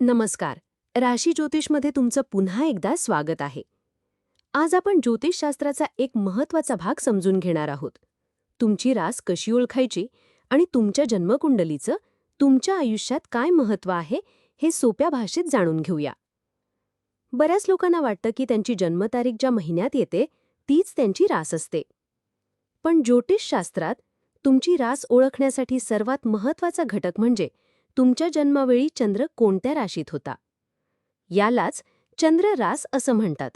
नमस्कार. राशी ज्योतिषमध्ये तुमचं पुन्हा एकदा स्वागत आहे. आज आपण ज्योतिषशास्त्राचा एक महत्त्वाचा भाग समजून घेणार आहोत. तुमची रास कशी ओळखायची आणि तुमच्या जन्मकुंडलीचं तुमच्या आयुष्यात काय महत्त्व आहे हे सोप्या भाषेत जाणून घेऊया. बऱ्याच लोकांना वाटतं की त्यांची जन्मतारीख ज्या महिन्यात येते तीच त्यांची रास असते. पण ज्योतिषशास्त्रात तुमची रास ओळखण्यासाठी सर्वात महत्त्वाचा घटक म्हणजे तुमच्या जन्मावेळी चंद्र कोणत्या राशीत होता? यालाच चंद्र रास असं म्हणतात.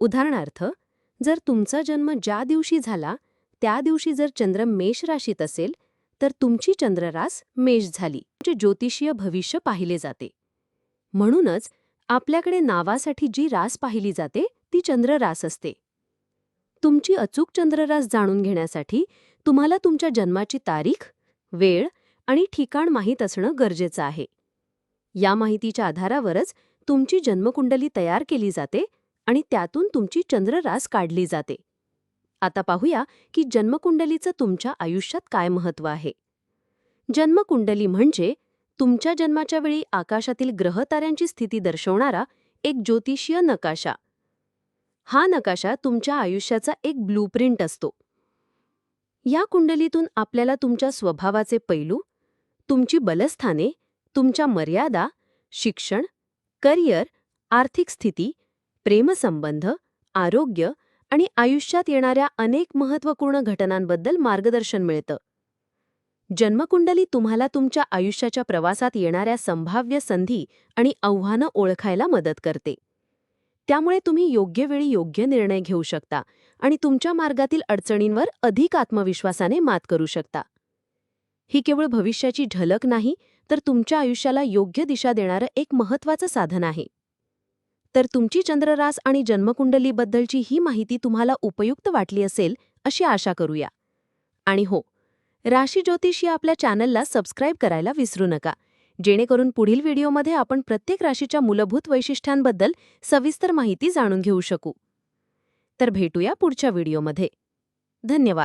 उदाहरणार्थ जर तुमचा जन्म ज्या दिवशी झाला त्या दिवशी जर चंद्र मेष राशीत असेल तर तुमची चंद्ररास मेष झाली जे ज्योतिषीय भविष्य पाहिले जाते. म्हणूनच आपल्याकडे नावासाठी जी रास पाहिली जाते ती चंद्ररास असते. तुमची अचूक चंद्ररास जाणून घेण्यासाठी तुम्हाला तुमच्या जन्माची तारीख वेळ आणि ठिकाण माहीत असणं गरजेचं आहे. या माहितीच्या आधारावरच तुमची जन्मकुंडली तयार केली जाते आणि त्यातून तुमची चंद्ररास काढली जाते. आता पाहूया की जन्मकुंडलीचं तुमच्या आयुष्यात काय महत्त्व आहे. जन्मकुंडली म्हणजे तुमच्या जन्माच्या वेळी आकाशातील ग्रहताऱ्यांची स्थिती दर्शवणारा एक ज्योतिषीय नकाशा. हा नकाशा तुमच्या आयुष्याचा एक ब्लूप्रिंट असतो. या कुंडलीतून आपल्याला तुमच्या स्वभावाचे पैलू तुमची बलस्थाने तुमच्या मर्यादा शिक्षण करिअर आर्थिक स्थिती प्रेमसंबंध आरोग्य आणि आयुष्यात येणाऱ्या अनेक महत्त्वपूर्ण घटनांबद्दल मार्गदर्शन मिळतं. जन्मकुंडली तुम्हाला तुमच्या आयुष्याच्या प्रवासात येणाऱ्या संभाव्य संधी आणि आव्हानं ओळखायला मदत करते. त्यामुळे तुम्ही योग्य वेळी योग्य निर्णय घेऊ शकता आणि तुमच्या मार्गातील अडचणींवर अधिक आत्मविश्वासाने मात करू शकता. ही केवळ भविष्याची झलक नाही तर तुमच्या आयुष्याला योग्य दिशा देणारं एक महत्त्वाचं साधन आहे. तर तुमची चंद्ररास आणि जन्मकुंडलीबद्दलची ही माहिती तुम्हाला उपयुक्त वाटली असेल अशी आशा करूया. आणि हो राशी ज्योतिष या आपल्या चॅनलला सबस्क्राईब करायला विसरू नका. जेणेकरून पुढील व्हिडिओमध्ये आपण प्रत्येक राशीच्या मूलभूत वैशिष्ट्यांबद्दल सविस्तर माहिती जाणून घेऊ शकू. तर भेटूया पुढच्या व्हिडिओमध्ये. धन्यवाद.